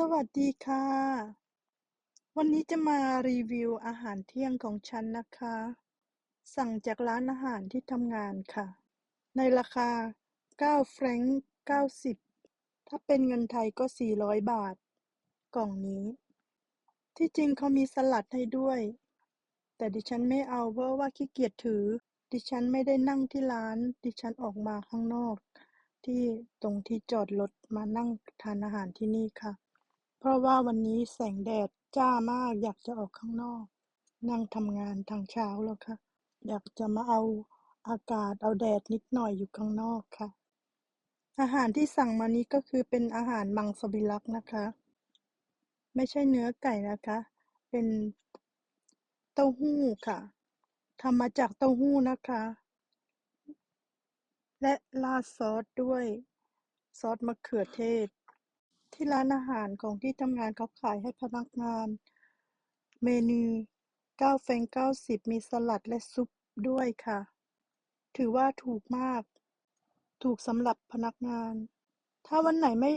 สวัสดีค่ะ วันนี้จะมารีวิวอาหารเที่ยงของฉันนะคะ สั่งจากร้านอาหารที่ทำงานค่ะ ในราคา 9 แฟรงก์90 ถ้าเป็นเงินไทยก็ 400 บาท กล่องนี้ ที่จริงเขามีสลัดให้ด้วย แต่ดิฉันไม่เอาเพราะว่าขี้เกียจถือ ดิฉันไม่ได้นั่งที่ร้าน ดิฉันออกมาข้างนอก ที่ตรงที่จอดรถมานั่งทานอาหารที่นี่ค่ะ เพราะว่าวันนี้แสงแดดจ้ามากอยากจะออกข้างนอก นั่งทำงานทางเช้าแล้วค่ะ อยากจะมาเอาอากาศเอาแดดนิดหน่อยอยู่ข้างนอกค่ะ อาหารที่สั่งมานี้ก็คือเป็นอาหารมังสวิรัตินะคะ ไม่ใช่เนื้อไก่นะคะ เป็นเต้าหู้ค่ะทำมาจากเต้าหู้นะคะ และราดซอสด้วย ซอสมะเขือเทศ ที่ร้านอาหารของที่ทำงานเขาขายให้พนักงาน เมนู9แฟรงก์90มีสลัดและซุปด้วยค่ะ ถือว่าถูกมาก ถูกสำหรับพนักงาน ถ้าวันไหนไม่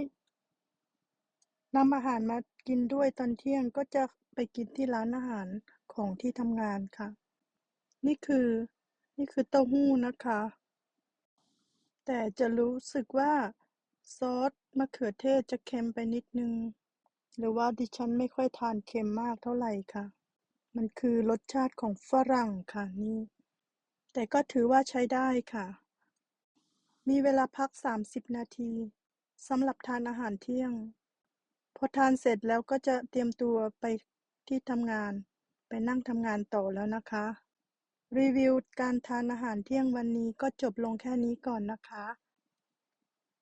นำอาหารมากินด้วยตอนเที่ยงก็จะไปกินที่ร้านอาหารของที่ทำงานค่ะ นี่คือ นี่คือเต้าหู้นะคะ แต่จะรู้สึกว่า ซอสมะเขือเทศจะเค็มไปนิดนึง หรือว่าดิฉันไม่ค่อยทานเค็มมากเท่าไหร่ค่ะ มันคือรสชาติของฝรั่งค่ะนี่ แต่ก็ถือว่าใช้ได้ค่ะ มีเวลาพัก 30 นาทีสำหรับทานอาหารเที่ยง พอทานเสร็จแล้วก็จะเตรียมตัวไปที่ทำงาน ไปนั่งทำงานต่อแล้วนะคะ รีวิวการทานอาหารเที่ยงวันนี้ก็จบลงแค่นี้ก่อนนะคะ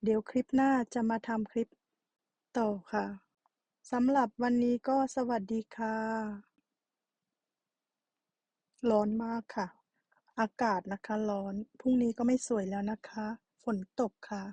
เดี๋ยวคลิปหน้าจะมาทำคลิปต่อค่ะ สำหรับวันนี้ก็สวัสดีค่ะ ร้อนมากค่ะ อากาศนะคะร้อน พรุ่งนี้ก็ไม่สวยแล้วนะคะ ฝนตกค่ะ